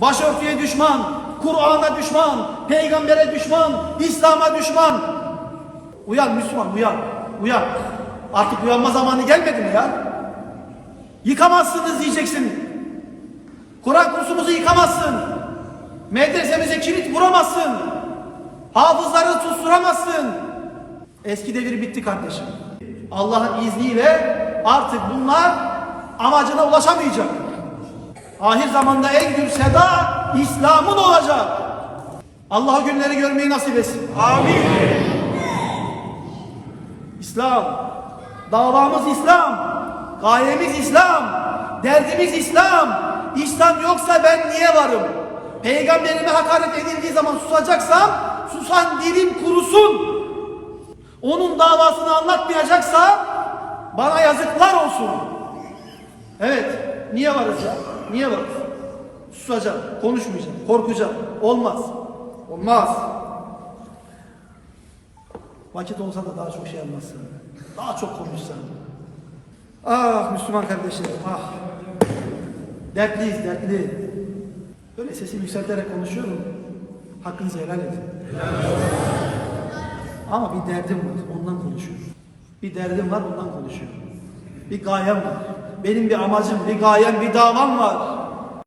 Başörtüye düşman, Kur'an'a düşman, peygambere düşman, İslam'a düşman. Uyan Müslüman uyan. Uyan. Artık uyanma zamanı gelmedi mi ya? Yıkamazsınız diyeceksin. Kur'an kursumuzu yıkamazsın. Medresemize kilit vuramazsın. Hafızları susturamazsın. Eski devir bitti kardeşim. Allah'ın izniyle artık bunlar amacına ulaşamayacak. Ahir zamanda en gür seda İslam'ın olacak. Allah günleri görmeyi nasip etsin. Amin. İslam. Davamız İslam. Gayemiz İslam. Derdimiz İslam. İslam yoksa ben niye varım? Peygamberime hakaret edildiği zaman susacaksam susan dilim kurusun. Onun davasını anlatmayacaksa bana yazıklar olsun. Evet. Niye varız ya? Niye varız? Susacağım, konuşmayacağım, korkacağım. Olmaz. Olmaz. Vakit olsa da daha çok şey anlatsın. Daha çok konuşsan. Ah Müslüman kardeşlerim ah. Dertliyiz dertli. Böyle sesimi yükselterek konuşuyorum. Hakkınızı helal edin. Ama bir derdim var ondan konuşuyorum. Bir derdim var ondan konuşuyorum. Bir gayem var. Benim bir amacım, bir gayem, bir davam var.